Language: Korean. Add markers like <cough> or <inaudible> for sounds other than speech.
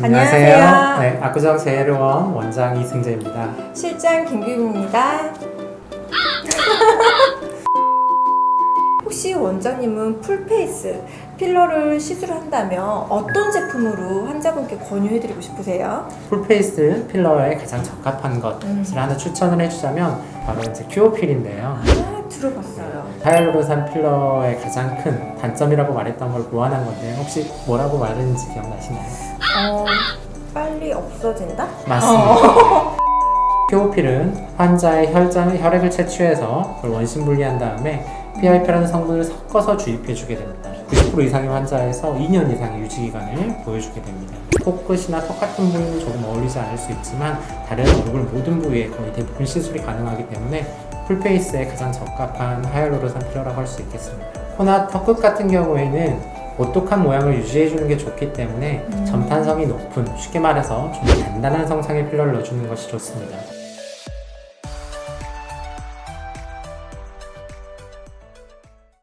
안녕하세요. 네, 압구정 제일원 원장 이승재입니다. 실장 김규입니다. <laughs> 혹시 원장님은 풀페이스 필러를 시술한다면 어떤 제품으로 환자분께 권유해드리고 싶으세요? 풀페이스 필러에 가장 적합한 것을 음. 하나 추천을 해주자면 바로 이제 큐어필인데요. 아, 들어봤어요. 하이알루로산 필러의 가장 큰 단점이라고 말했던 걸 보완한 건데 혹시 뭐라고 말했는지 기억나시나요? 어, 빨리 없어진다? 맞습니다. <laughs> 큐어필은 환자의 혈장, 혈액을 채취해서 그걸 원심 분리한 다음에 PIP라는 성분을 섞어서 주입해 주게 됩니다. 90% 이상의 환자에서 2년 이상의 유지 기간을 보여주게 됩니다. 코끝이나 턱 같은 부위는 조금 어울리지 않을 수 있지만 다른 얼굴 모든 부위에 거의 대부분 시술이 가능하기 때문에 풀페이스에 가장 적합한 하이알루로산 필러라고 할 수 있겠습니다. 코나 턱 끝 같은 경우에는 오똑한 모양을 유지해주는 게 좋기 때문에 음. 점탄성이 높은 쉽게 말해서 좀더 단단한 성상의 필러를 넣어주는 것이 좋습니다.